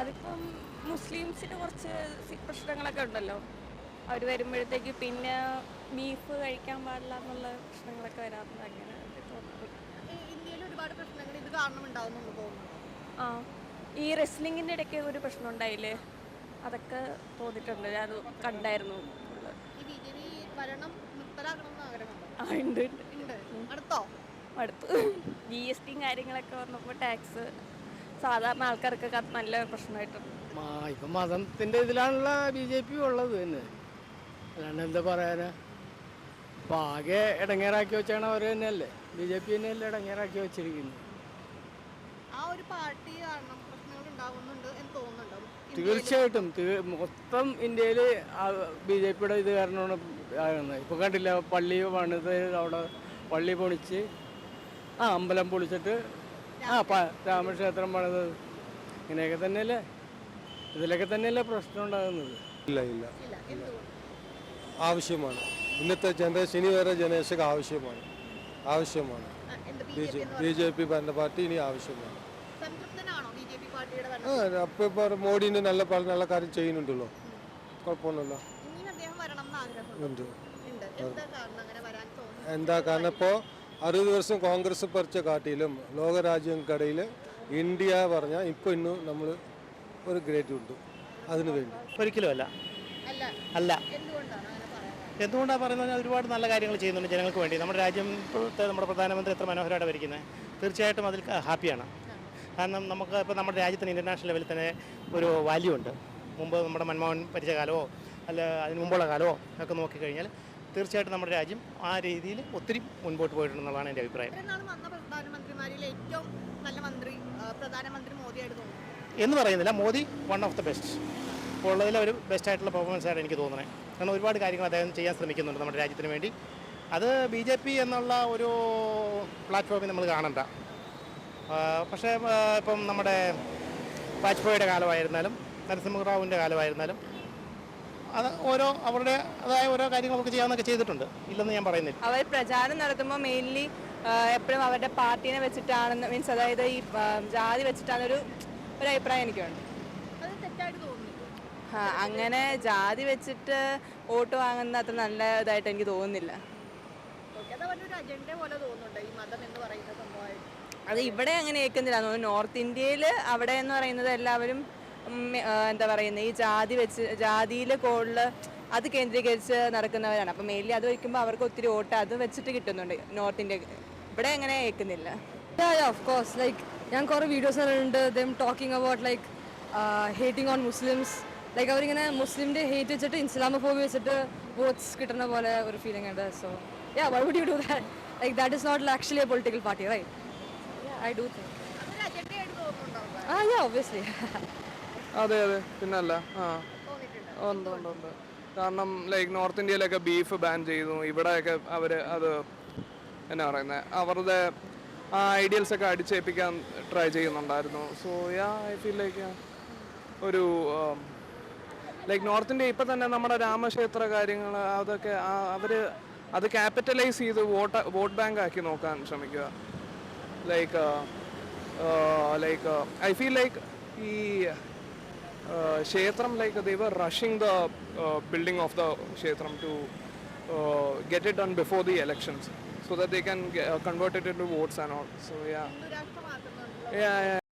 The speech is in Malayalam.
അതിപ്പം മുസ്ലിംസിന് കുറച്ച് പ്രശ്നങ്ങളൊക്കെ ഉണ്ടല്ലോ. അവർ വരുമ്പോഴത്തേക്ക് പിന്നെ ബീഫ് കഴിക്കാൻ പാടില്ല എന്നുള്ള പ്രശ്നങ്ങളൊക്കെ വരാറുണ്ട്. അങ്ങനെ ഇന്ത്യയിൽ ഒരുപാട് പ്രശ്നങ്ങൾ ഇത് കാരണം ഉണ്ടാവുന്നു തോന്നുന്നു. ആ ഈ റെസ്ലിങ്ങിന്റെ ഇടയ്ക്ക് ഒരു പ്രശ്നം ഉണ്ടായില്ലേ? അതൊക്കെ തോന്നിയിട്ടുണ്ട്. ഞാൻ കണ്ടായിരുന്നു. ഉണ്ട് അടുത്തോ? അടുത്ത്. ജി എസ് ടിയും കാര്യങ്ങളൊക്കെ വന്നപ്പോൾ ടാക്സ് സാധാരണ ആൾക്കാർക്കൊക്കെ അത് നല്ല പ്രശ്നമായിട്ടുണ്ട്. ഇപ്പം മതത്തിന്റെ ബി ജെ പി ഉള്ളത് തന്നെ. അല്ലാണ്ട് എന്താ പറയാനാ? അപ്പം ആകെ ഇടങ്ങേറാക്കി വെച്ചാണ് അവർ തന്നെയല്ലേ? ബി ജെ പി തന്നെയല്ലേ ഇടങ്ങേറാക്കി വെച്ചിരിക്കുന്നത്. ആ ഒരു പാർട്ടി കാരണം പ്രശ്നങ്ങൾ ഉണ്ടാവുന്നുണ്ട് എന്ന് തോന്നുന്നുണ്ടോ? തീർച്ചയായിട്ടും. മൊത്തം ഇന്ത്യയിൽ ബി ജെ പിയുടെ ഇത് കാരണമാണ് ആകുന്നത്. ഇപ്പോൾ കണ്ടില്ല പള്ളി പണിത് അവിടെ പള്ളി പൊളിച്ച് ആ അമ്പലം പൊളിച്ചിട്ട് ആ പ- രാമക്ഷേത്രം പണിത്. ഇങ്ങനെയൊക്കെ തന്നെയല്ലേ? ഇതിലൊക്കെ തന്നെയല്ലേ പ്രശ്നം ഉണ്ടാകുന്നത്? ഇല്ല ഇല്ല. ആവശ്യമാണ്. ഇന്നത്തെ ജനറേഷൻ ഇനി വരെ ജനറേഷൻ ആവശ്യമാണ്. ആവശ്യമാണ്. ബി ജെ പി ഭരണ പാർട്ടി ഇനി ആവശ്യമാണ്. സംതൃപ്തനാണോ ബി ജെ പാർട്ടിയുടെ ആ ഭരണം അപ്പോൾ ഇപ്പോൾ മോഡിന് നല്ല പല നല്ല കാര്യം ചെയ്യുന്നുണ്ടല്ലോ. കുഴപ്പമൊന്നുമില്ല. ഉണ്ട് ഉണ്ട് എന്താ? കാരണം അങ്ങനെ വരാൻ തോന്നുന്നു എന്താ കാരണം? ഇപ്പോൾ അറുപത് വർഷം കോൺഗ്രസ് പറിച്ച കാട്ടിലും ലോകരാജ്യങ്ങൾക്കിടയിൽ ഇന്ത്യ പറഞ്ഞാൽ ഇപ്പോൾ ഇന്നും നമ്മൾ ഒരു ഗ്രേറ്റ് ഉണ്ട്. അതിനു വേണ്ടി. ഒരിക്കലും അല്ല. അല്ല. എന്തുകൊണ്ടാണ് പറയുന്നത്? ഒരുപാട് നല്ല കാര്യങ്ങൾ ചെയ്യുന്നുണ്ട് ജനങ്ങൾക്ക് വേണ്ടി. നമ്മുടെ രാജ്യം ഇപ്പോഴത്തെ നമ്മുടെ പ്രധാനമന്ത്രി എത്ര മനോഹരമായിട്ട് ഭരിക്കുന്നത് തീർച്ചയായിട്ടും അതിൽ ഹാപ്പിയാണ്. കാരണം നമുക്ക് ഇപ്പോൾ നമ്മുടെ രാജ്യത്തിന് ഇന്റർനാഷണൽ ലെവലിൽ തന്നെ ഒരു വാല്യൂ ഉണ്ട്. മുമ്പ് നമ്മുടെ മൻമോഹൻ ഭരിച്ച കാലമോ അല്ല അതിന് മുമ്പുള്ള കാലമോ ഒക്കെ നോക്കിക്കഴിഞ്ഞാൽ തീർച്ചയായിട്ടും നമ്മുടെ രാജ്യം ആ രീതിയിൽ ഒത്തിരി മുൻപോട്ട് പോയിട്ടുണ്ടെന്നുള്ളതാണ് എന്റെ അഭിപ്രായം. എന്ന് പറയുന്നില്ല. Modi one of the best ഉള്ളതിൽ ഒരു ബെസ്റ്റ് ആയിട്ടുള്ള പെർഫോമൻസ് ആയിട്ട് എനിക്ക് തോന്നുന്നത്. കാരണം ഒരുപാട് കാര്യങ്ങൾ അദ്ദേഹം ചെയ്യാൻ ശ്രമിക്കുന്നുണ്ട് നമ്മുടെ രാജ്യത്തിന് വേണ്ടി. അത് ബി ജെ പി എന്നുള്ള ഒരു പ്ലാറ്റ്ഫോമിൽ നമ്മൾ കാണണ്ട. പക്ഷേ ഇപ്പം നമ്മുടെ വാജ്പേയിയുടെ കാലമായിരുന്നാലും നരസിംഹറാവുവിന്റെ കാലമായിരുന്നാലും അത് ഓരോ അവരുടെ അതായ ഓരോ കാര്യങ്ങൾ അവർക്ക് ചെയ്യാമെന്നൊക്കെ ചെയ്തിട്ടുണ്ട്. ഇല്ലെന്ന് ഞാൻ പറയുന്നില്ല. അവർ പ്രചാരണം നടത്തുമ്പോൾ മെയിൻലി എപ്പോഴും അവരുടെ പാർട്ടീനെ വെച്ചിട്ടാണെന്ന് മീൻസ് അതായത് ഈ ജാതി വെച്ചിട്ടാണെന്നൊരു ഒരു അഭിപ്രായം എനിക്കുണ്ട്. അത് തെറ്റായിട്ട് തോന്നുന്നു ആ, അങ്ങനെ ജാതി വെച്ചിട്ട് വോട്ട് വാങ്ങുന്ന അത്ര നല്ല ഇതായിട്ട് എനിക്ക് തോന്നുന്നില്ല. അത് അവരുടെ പോലെ തോന്നുന്നുണ്ട് ഈ മതം എന്ന് പറയുന്ന സംഭവമായിട്ട്? അത് ഇവിടെ അങ്ങനെ ഏൽക്കുന്നില്ല. നോർത്ത് ഇന്ത്യയിൽ അവിടെ എന്ന് പറയുന്നത് എല്ലാവരും എന്താ പറയുന്നത് ഈ ജാതി വെച്ച് ജാതിയിലെ കോളിൽ അത് കേന്ദ്രീകരിച്ച് നടക്കുന്നവരാണ്. അപ്പം മെയിൻലി അത് വയ്ക്കുമ്പോൾ അവർക്ക് ഒത്തിരി വോട്ട് അത് വെച്ചിട്ട് കിട്ടുന്നുണ്ട് നോർത്ത് ഇന്ത്യ ഇവിടെ അങ്ങനെ കേൾക്കുന്നില്ല. Of course like. ഞാൻ കുറേ വീഡിയോസ് കണ്ടിട്ടുണ്ട് them talking about like hating on Muslims like അവരിങ്ങനെ മുസ്ലിമിന്റെ ഹേറ്റ് വെച്ചിട്ട് ഇസ്ലാമോഫോബി വെച്ചിട്ട് വോട്ട്സ് കിട്ടുന്ന പോലെ ഒരു ഫീലിംഗ് ഉണ്ട്. So yeah why would you do that like that is not actually a political party right I do think uh yeah obviously അതെ അതെ. പിന്നല്ല. ആ. ഉണ്ട് ഉണ്ട് ഉണ്ട്. കാരണം ലൈക്ക് നോർത്ത് ഇന്ത്യയിലൊക്കെ ബീഫ് ബാൻ ചെയ്തു. ഇവിടെയൊക്കെ അവർ അത് എന്നാ പറയുന്നത് അവരുടെ ആ ഐഡിയൽസ് ഒക്കെ അടിച്ചേൽപ്പിക്കാൻ ട്രൈ ചെയ്യുന്നുണ്ടായിരുന്നു. So yeah I feel like ഒരു ലൈക്ക് നോർത്ത് ഇന്ത്യ ഇപ്പം തന്നെ നമ്മുടെ രാമക്ഷേത്ര കാര്യങ്ങൾ അതൊക്കെ അവർ അത് ക്യാപിറ്റലൈസ് ചെയ്ത് വോട്ട് വോട്ട് ബാങ്ക് ആക്കി നോക്കാൻ ശ്രമിക്കുക. Like like I feel like ഈ Uh, kshetram, like they were rushing the uh, building of the Kshetram to uh, get it done before the elections so that they can get, convert it into votes and all. So, yeah. Yeah, yeah.